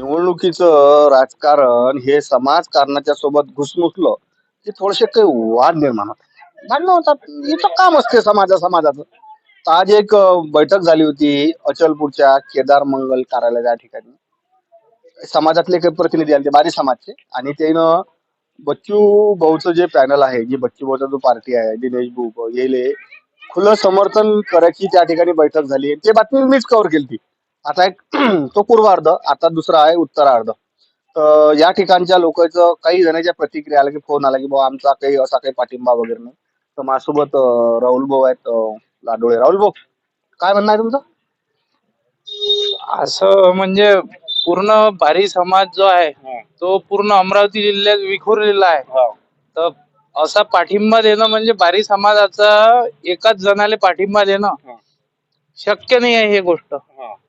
निवडणुकीचं राजकारण हे समाजकारणाच्या सोबत घुसमुसलं की थोडेसे काही वाद निर्माण होतात. भांडणं होतात. हिचं काम असते समाजा समाजाचं. तर आज एक बैठक झाली होती अचलपूरच्या केदार मंगल कार्यालय ठिकाणी. समाजातले काही प्रतिनिधी आले ते बारी समाजचे. आणि त्यानं बच्चू भाऊचं जे पॅनल आहे जी बच्चू भाऊचा जो पार्टी आहे दिनेश भाऊ येले खुलं समर्थन करायची त्या ठिकाणी बैठक झाली. ते बातमी मीच कव्हर केली आता एक तो पूर्वार्ध आता दुसरा आहे उत्तरार्ध. तर या ठिकाणच्या लोकांचं काही जणांच्या प्रतिक्रिया आल्या की फोन आला की बाबा आमचा काही असा काही पाठिंबा वगैरे नाही. तर माझ्यासोबत राहुल भाऊ आहेत लाडोळे. राहुल भाऊ काय म्हणणं आहे तुमचं? असं म्हणजे पूर्ण भारी समाज जो आहे तो पूर्ण अमरावती जिल्ह्यात विखुरलेला आहे. तर असा पाठिंबा देणं म्हणजे भारी समाजाचा एकाच जणाले पाठिंबा देणं. शक्य नाही आहे ही गोष्ट.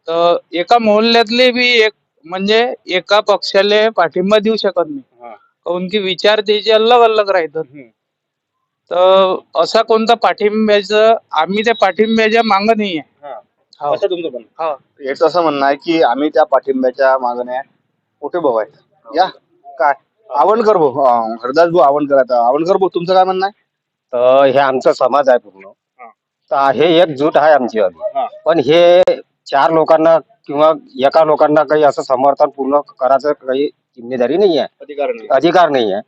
तर एका मोहल्ल्यातले बी एक म्हणजे एका पक्षाले पाठिंबा देऊ शकत नाही. काऊन की विचार त्याचे अलग अलग राहतात. तर असा कोणता पाठिंब्याचं आम्ही त्या पाठिंब्याच्या मांग नाही आहे. हो. असं तुमचं म्हणणं हो. याचं असं म्हणणं आहे की आम्ही त्या पाठिंब्याच्या मागण्या कुठे भाऊ आहेत? या. काय? आवणकर भाऊ. हरदास भाऊ आवणकर आता. आवणकर भाऊ तुमचं काय म्हणणं आहे? तर हे आमचा समाज आहे पूर्ण. हे एकजूट आहे आमची हा. पण हे चार लोकांना किंवा एका लोकांना काही असं समर्थन पूर्ण करायचं काही जिम्मेदारी नाही आहे. अधिकार नाही. अधिकार नाही आहे.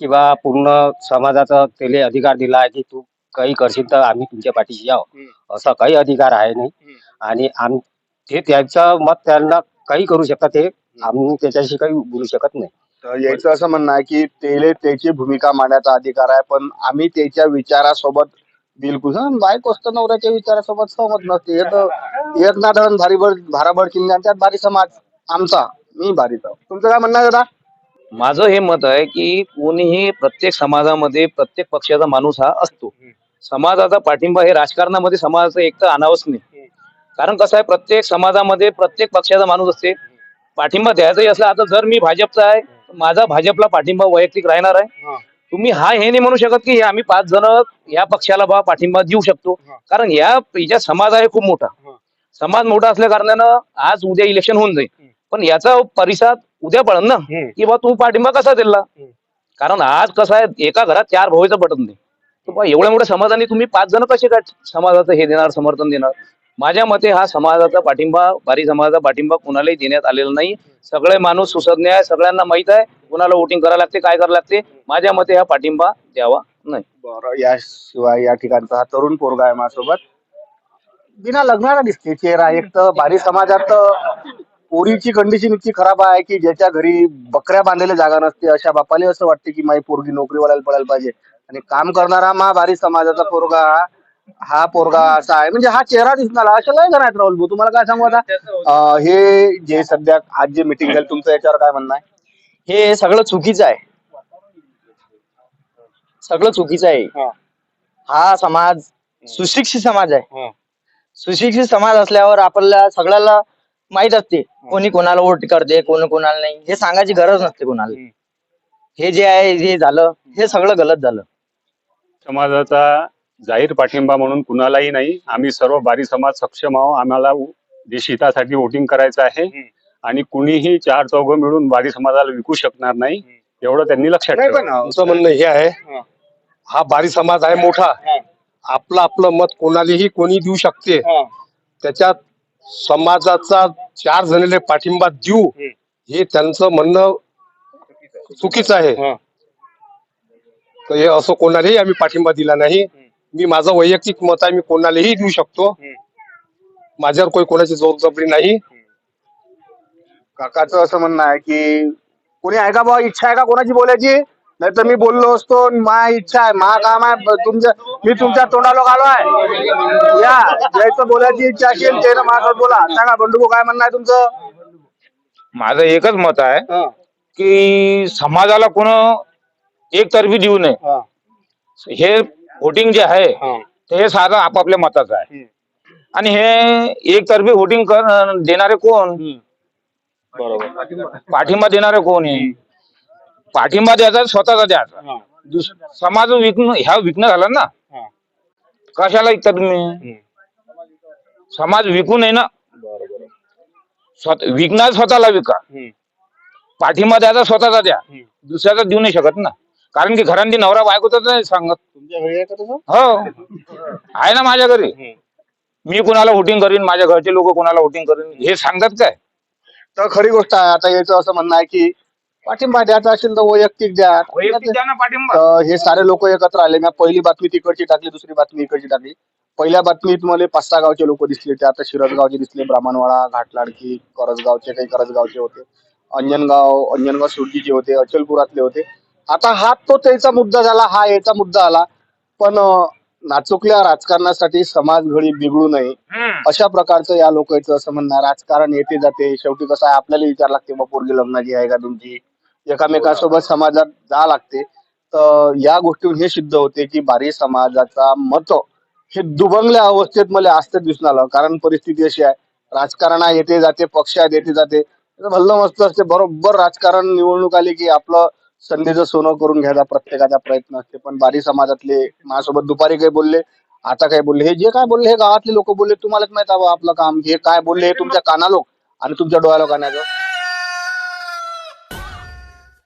किंवा पूर्ण समाजाचा त्याला अधिकार दिला आहे की तू काही करशील तर आम्ही तुमच्या पाठीशी याव हम्म. असा काही अधिकार आहे नाही. हम्म. आणि आम ते त्यांचं मत त्यांना काही करू शकतात ते आम्ही त्याच्याशी काही बोलू शकत नाही. तर याचं असं म्हणणं आहे की तेले त्याची भूमिका मांडण्याचा अधिकार आहे पण आम्ही त्याच्या विचारासोबत बिलकुल. हं, बायको असतं नवऱ्याच्या विचारासोबत सहमत नसते. हे तर एक ना धरण भारीभर भाराभर आणि त्यात भारी समाज आमचा. मी भारीचा तुमचं काय म्हणणं आहे दादा? माझं हे मत आहे की कोणीही प्रत्येक समाजामध्ये प्रत्येक पक्षाचा माणूस हा असतो. समाजाचा पाठिंबा हे राजकारणामध्ये समाजाचं एक तर आणावंच नाही. कारण कसं आहे प्रत्येक समाजामध्ये प्रत्येक पक्षाचा माणूस असते. पाठिंबा द्यायचाही असला आता जर मी भाजपचा आहे तर माझा भाजपला पाठिंबा वैयक्तिक राहणार आहे. तुम्ही हा हे नाही म्हणू शकत की आम्ही पाच जण या पक्षाला बा पाठिंबा देऊ शकतो. कारण या याच्या समाज आहे खूप मोठा. समाज मोठा असल्या कारणानं आज उद्या इलेक्शन होऊन जाईल. पण याचा परिसाद उद्या पडेल ना? की बा तू पाठिंबा कसा दिला? कारण आज कसं आहे एका घरात चार भाऊचं पटत नाही. एवढ्या मोठ्या समाजाने तुम्ही पाच जण कसे काय समाजाचं हे देणार समर्थन देणार? माझ्या मते हा समाजाचा पाठिंबा भारी समाजाचा पाठिंबा कुणालाही देण्यात आलेला नाही. सगळे माणूस सुसज्ञ आहे सगळ्यांना माहीत आहे. कुणाला वोटिंग करायला लागते काय करायला लागते? माझ्या मते हा पाठिंबा द्यावा नाही. बरं याशिवाय या ठिकाणचा हा तरुण पोरगा आहे माझ्यासोबत. बिना लग्नाला दिसते चेहरा एक तर भारी समाजात पोरीची कंडिशन इतकी खराब आहे की ज्याच्या घरी बकऱ्या बांधलेल्या जागा नसते अशा बापाले असं वाटते की माझी पोरगी नोकरीवाल्याला पडायला पाहिजे. आणि काम करणारा मा भारी समाजाचा पोरगा हा पोरगा असा आहे. म्हणजे हा चेहरा दिसणार अशा लय जण आहेत राहुल भाऊ. तुम्हाला काय सांगू आता? अं, हे जे सध्या आज जे मिटिंग झाली तुमचं याच्यावर काय म्हणणं आहे? हे सगळं चुकीचं आहे. सगळं चुकीचं आहे. हा. समाज सुशिक्षित समाज आहे. सुशिक्षित समाज असल्यावर आपल्याला सगळ्याला माहीत असते. कोणी कोणाला वोट करते कोणी कोणाला नाही. हे सांगायची गरज नसते कोणाला. हे जे आहे हे झालं हे सगळं गलत झालं. समाजाचा जाहीर पाठिंबा म्हणून कुणालाही नाही. आम्ही सर्व बारी समाज सक्षम आहोत. आम्हाला उ- देशहितासाठी वोटिंग करायचं आहे आणि कुणीही चार चौघ मिळून बारी समाजाला विकू शकणार नाही एवढं त्यांनी लक्षात नाही ठेवा. आमचं म्हणणं हे आहे हा. बारी समाज आहे मोठा. आपलं आपलं मत कोणालाही कोणी देऊ शकते. त्याच्यात समाजाचा चार जणीले पाठिंबा देऊ हे त्यांचं म्हणणं चुकीचं आहे. तर हे असं कोणालाही आम्ही पाठिंबा दिला नाही. मी माझं वैयक्तिक मत आहे मी कोणालाही देऊ शकतो. माझ्यावर कोणी कोणाची जोरजबरी नाही. काकाचं असं म्हणणं आहे की कोणी आहे का बाबा इच्छा आहे का कोणाची बोलायची? नाही तर मी बोललो असतो मा इच्छा आहे मा काम आहे ब- तुमच्या मी तुमच्या तोंडाला आलो आहे. या ज्याचं बोलायची इच्छा असेल त्यानं माझ्यासोबत बोला. सांगा बंडू काय म्हणणं आहे तुमचं? माझं एकच मत आहे की समाजाला कोण एकतर्फी देऊ नये. हं, वोटिंग जे आहे. ते हे साधं आपापल्या मताचं आहे. आणि हे एकतर्फी वोटिंग कर देणारे कोण? पाठिंबा देणारे कोण आहे पाठिंबा द्यायचा स्वतःचा द्यायचा. समाज विकणं ह्या विकणं झालं ना कशाला विकता तुम्ही? समाज विकू नये ना. स्वतः विकणार स्वतःला विका. पाठिंबा द्यायचा स्वतःचा द्या. दुसऱ्याचा देऊ नाही शकत ना. कारण की घरांनी नवरा बायकोच नाही सांगत. तुमच्या घरी आहे का तसं? हो. आहे ना माझ्या घरी. मी कुणाला वोटिंग करीन माझ्या घरचे लोक कोणाला वोटिंग करीन हे सांगतात काय? तर खरी गोष्ट आहे आता याचं असं म्हणणं आहे की पाठिंबा द्यायचा असेल तर वैयक्तिक द्या. वैयक्तिक द्या ना पाठिंबा. तर हे सारे लोक एकत्र आले. मी पहिली बातमी तिकडची टाकली दुसरी बातमी इकडची टाकली. पहिल्या बातमीत मला पाच सहा गावचे लोक दिसले ते आता शिरसगावचे दिसले ब्राह्मणवाडा घाटलाडकी करसगावचे काही करसगावचे होते. अंजनगाव अंजनगाव सुरजीचे होते अचलपुरातले होते. आता हा तो त्याचा मुद्दा झाला हा याचा मुद्दा आला. पण नाचुकल्या राजकारणासाठी समाज घडी बिघडू नये अशा प्रकारचं या लोकांचं असं म्हणणं. राजकारण येते जाते. शेवटी कसं आहे आपल्याला विचार लागते बा पोरगी लग्नाची आहे का तुमची? एकामेकासोबत समाजात जा लागते. तर या गोष्टीतून हे सिद्ध होते की बारी समाजाचा मत हे दुभंगल्या अवस्थेत मला आज दिसून आलं. कारण परिस्थिती अशी आहे राजकारण येते जाते पक्ष आहेत येते जाते. भल्लं मस्त असते. बरोबर राजकारण निवडणूक आली की आपलं संधीचं सोनं करून घ्यायचा प्रत्येकाचा प्रयत्न असते पण बारी समाजातले माझ्यासोबत दुपारी काही बोलले आता काय बोलले हे जे काय बोलले हे गावातले लोक बोलले तुम्हालाच माहीत आहे बा आपलं काम हे काय बोलले हे तुमच्या कानालो आणि तुमच्या डोळ्याला कानाचं